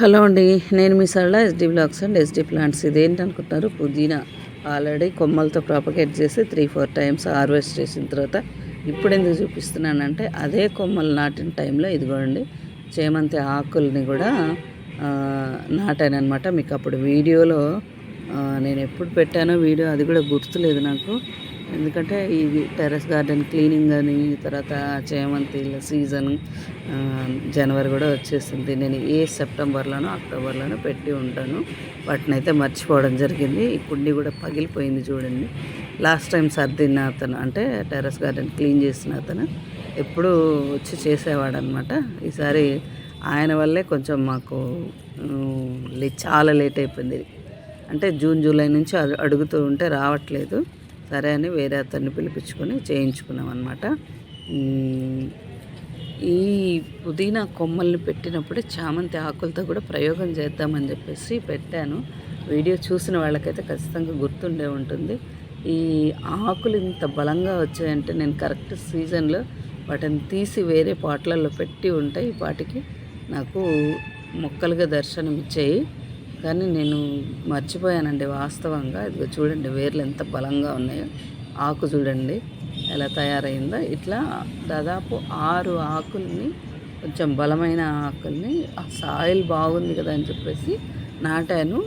Hello అండి నేను మీ Sarala SD blogs and SD plants ఇదేంటనుకుంటున్నారు? పుదీనా ఆల్రెడీ కొమ్మలతో ప్రాపగేట్ చేసి త్రీ ఫోర్ టైమ్స్ హార్వెస్ట్ చేసిన తర్వాత ఇప్పుడు ఎందుకు చూపిస్తున్నానంటే అదే కొమ్మలు నాటిన టైంలో ఇదిగోండి చేమంతి ఆకుల్ని కూడా నాటాను అనమాట మీకు అప్పుడు వీడియోలో నేను ఎప్పుడు పెట్టానో వీడియో అది కూడా గుర్తులేదు నాకు. ఎందుకంటే ఇది టెర్రస్ గార్డెన్ క్లీనింగ్ అని తర్వాత చేమంతిల సీజన్ జనవరి కూడా వచ్చేసింది. నేను ఏ సెప్టెంబర్లోనో అక్టోబర్లోనో పెట్టి ఉంటాను. వాటిని అయితే మర్చిపోవడం జరిగింది. ఈ కుండీ కూడా పగిలిపోయింది చూడండి. లాస్ట్ టైం సర్దిన అతను అంటే టెర్రస్ గార్డెన్ క్లీన్ చేసిన అతను ఎప్పుడు వచ్చి చేసేవాడు అనమాట ఈసారి ఆయన వల్లే కొంచెం మాకు చాలా లేట్ అయిపోయింది. అంటే జూన్ జూలై నుంచి అడుగుతూ ఉంటే రావట్లేదు. సరే అని వేరే అతన్ని పిలిపించుకొని చేయించుకున్నాం అనమాట ఈ పుదీనా కొమ్మల్ని పెట్టినప్పుడే చామంతి ఆకులతో కూడా ప్రయోగం చేద్దామని చెప్పేసి పెట్టాను. వీడియో చూసిన వాళ్ళకైతే ఖచ్చితంగా గుర్తుండే ఉంటుంది. ఈ ఆకులు ఇంత బలంగా వచ్చాయంటే నేను కరెక్ట్ సీజన్లో వాటిని తీసి వేరే పాట్లలో పెట్టి ఉంటాయి. వాటికి నాకు మొక్కలుగా దర్శనం ఇచ్చాయి కానీ నేను మర్చిపోయానండి వాస్తవంగా. ఇదిగో చూడండి వేర్లు ఎంత బలంగా ఉన్నాయో. ఆకు చూడండి ఎలా తయారైందో. ఇట్లా దాదాపు ఆరు ఆకుల్ని కొంచెం బలమైన ఆకుల్ని ఆ సాయిల్ బాగుంది కదా అని చెప్పేసి నాటాను.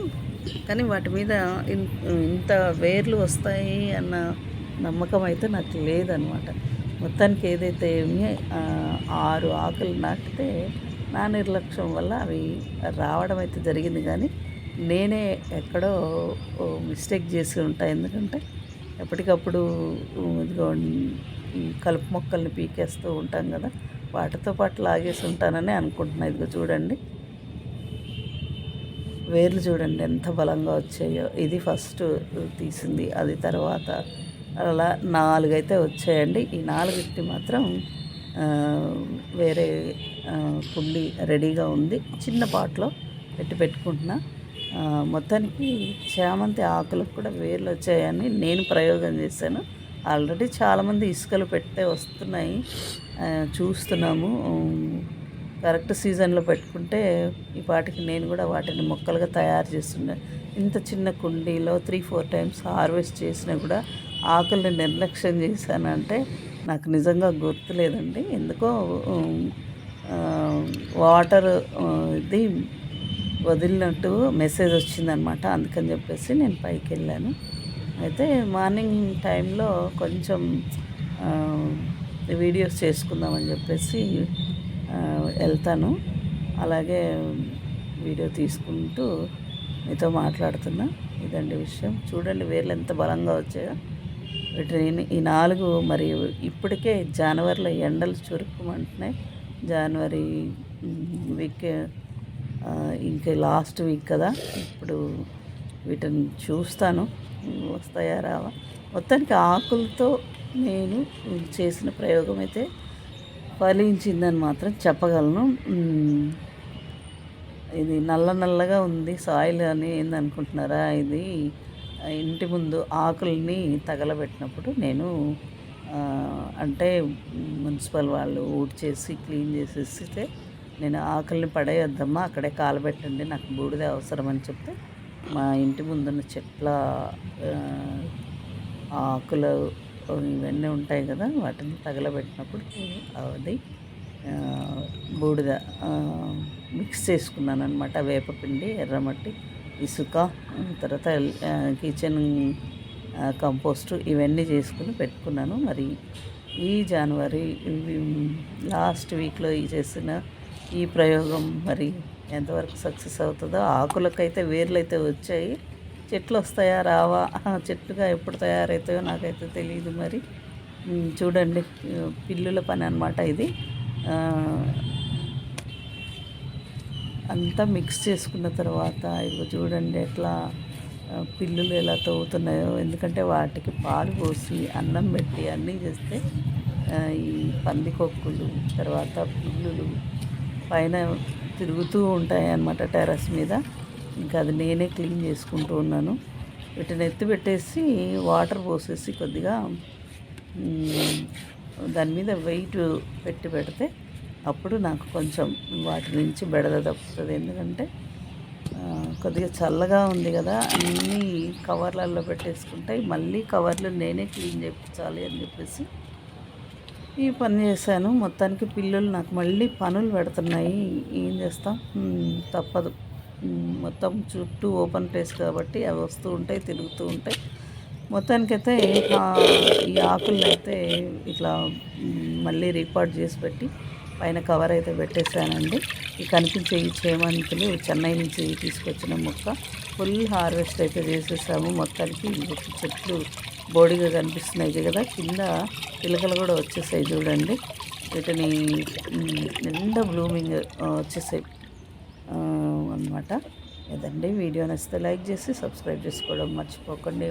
కానీ వాటి మీద ఇన్- ఇంత వేర్లు వస్తాయి అన్న నమ్మకం అయితే నాకు లేదనమాట. మొత్తానికి ఏదైతే ఆరు ఆకులు నాటితే నా నిర్లక్ష్యం వల్ల అవి రావడం అయితే జరిగింది. కానీ నేనే ఎక్కడో మిస్టేక్ చేసి ఉంటాయి ఎందుకంటే ఎప్పటికప్పుడు ఇదిగో ఈ కలుపు మొక్కల్ని పీకేస్తూ ఉంటాం కదా వాటితో పాటు లాగేసి ఉంటానని అనుకుంటున్నా. ఇదిగో చూడండి. వేర్లు చూడండి ఎంత బలంగా వచ్చాయో. ఇది ఫస్ట్ తీసింది. అది తర్వాత అలా నాలుగైతే వచ్చాయండి. ఈ నాలుగిటి మాత్రం వేరే ఆ, కుండి రెడీగా ఉంది. చిన్న పాట్లో పెట్టి పెట్టుకుంటున్నా. మొత్తానికి చామంతి ఆకులకు కూడా వేర్లు వచ్చాయని నేను ప్రయోగం చేశాను. ఆల్రెడీ చాలామంది ఇసుకలు పెడితే వస్తున్నాయి. చూస్తున్నాము. కరెక్ట్ సీజన్లో పెట్టుకుంటే ఈ పాటికి నేను కూడా వాటిని మొక్కలుగా తయారు చేస్తుండే ఇంత చిన్న కుండీలో త్రీ ఫోర్ టైమ్స్ హార్వెస్ట్ చేసినా కూడా ఆకుల్ని నిర్లక్ష్యం చేశానంటే నాకు నిజంగా గుర్తులేదండి. ఎందుకో వాటర్ ఇది వదిలినట్టు మెసేజ్ వచ్చిందనమాట. అందుకని చెప్పేసి నేను పైకి వెళ్ళాను అయితే మార్నింగ్ టైంలో కొంచెం వీడియోస్ చేసుకుందామని చెప్పేసి వెళ్తాను. అలాగే వీడియో తీసుకుంటూ మీతో మాట్లాడుతున్నా. ఇదండి విషయం. చూడండి వేర్లు ఎంత బలంగా వచ్చాయో. వీటిని ఈ నాలుగు మరి ఇప్పటికే జనవరిలో ఎండలు చురుకుమంటున్నాయి. జనవరి వీక్ ఇంకా లాస్ట్ వీక్ కదా. ఇప్పుడు వీటిని చూస్తాను. వస్తాయా రావా? మొత్తానికి ఆకులతో నేను చేసిన ప్రయోగం అయితే ఫలించిందని మాత్రం చెప్పగలను. ఇది నల్ల నల్లగా ఉంది. సాయిల్ అని ఏందనుకుంటున్నారా ఇది? ఇంటి ముందు ఆకుల్ని తగలబెట్టినప్పుడు నేను అంటే మున్సిపల్ వాళ్ళు ఊడ్చేసి క్లీన్ చేసేస్తే నేను ఆకుల్ని పడేయొద్దమ్మా అక్కడే కాలబెట్టండి నాకు బూడిద అవసరం అని చెప్తే మా ఇంటి ముందున్న చెట్ల ఆకులు ఇవన్నీ ఉంటాయి కదా వాటిని తగలబెట్టినప్పుడు అది బూడిద మిక్స్ చేసుకున్నాను అనమాట వేపపిండి ఎర్రమట్టి ఇసుక తర్వాత కిచెన్ కంపోస్టు కంపోస్ట్ ఇవన్నీ చేసుకుని పెట్టుకున్నాను. మరి ఈ జనవరి లాస్ట్ వీక్లో ఈ చేసిన ఈ ప్రయోగం మరి ఎంతవరకు సక్సెస్ అవుతుందో ఆకులకైతే వేర్లు అయితే వచ్చాయి. చెట్లు వస్తాయా రావా? చెట్లుగా ఎప్పుడు తయారవుతాయో నాకైతే తెలియదు మరి. చూడండి పిల్లుల పని అనమాట ఇది. అంతా మిక్స్ చేసుకున్న తర్వాత ఇదిగో చూడండి ఎట్లా పిల్లులు ఎలా తవ్వుతున్నాయో. ఎందుకంటే వాటికి పాలు పోసి అన్నం పెట్టి అన్నీ చేస్తే ఈ పందికొక్కులు తర్వాత పిల్లులు పైన తిరుగుతూ ఉంటాయి అన్నమాట టెర్రస్ మీద. ఇంకా అది నేనే క్లీన్ చేసుకుంటూ ఉన్నాను. వీటిని ఎత్తి పెట్టేసి వాటర్ పోసేసి కొద్దిగా దాని మీద వెయిట్ పెట్టి పెడితే అప్పుడు నాకు కొంచెం వాటి నుంచి బెడద తప్పుతుంది. ఎందుకంటే కొద్దిగా చల్లగా ఉంది కదా అన్నీ కవర్లలో పెట్టేసుకుంటాయి మళ్ళీ కవర్లు నేనే క్లీన్ చేయించాలి అని చెప్పేసి ఈ పని చేశాను. మొత్తానికి పిల్లలు నాకు మళ్ళీ పనులు పెడుతున్నాయి. ఏం చేస్తాం? తప్పదు. మొత్తం చుట్టూ ఓపెన్ ప్లేస్ కాబట్టి అవి వస్తూ ఉంటాయి తిరుగుతూ ఉంటాయి. మొత్తానికైతే ఈ ఆకులను అయితే ఇట్లా మళ్ళీ రికార్డ్ చేసి పెట్టి పైన కవర్ అయితే పెట్టేశానండి. ఈ కనిపించే ఈ చేమంతులు చెన్నై నుంచి తీసుకొచ్చిన మొక్క. ఫుల్ హార్వెస్ట్ అయితే చేసేసాము. మొత్తానికి ఇంకొక చెట్లు బోడిగా కనిపిస్తున్నాయి కదా. కింద పిలకలు కూడా వచ్చేసాయి చూడండి. వీటిని నిండా బ్లూమింగ్ వచ్చేసాయి. అనమాట ఇదండి వీడియో నచ్చితే లైక్ చేసి సబ్స్క్రైబ్ చేసుకోవడం మర్చిపోకండి.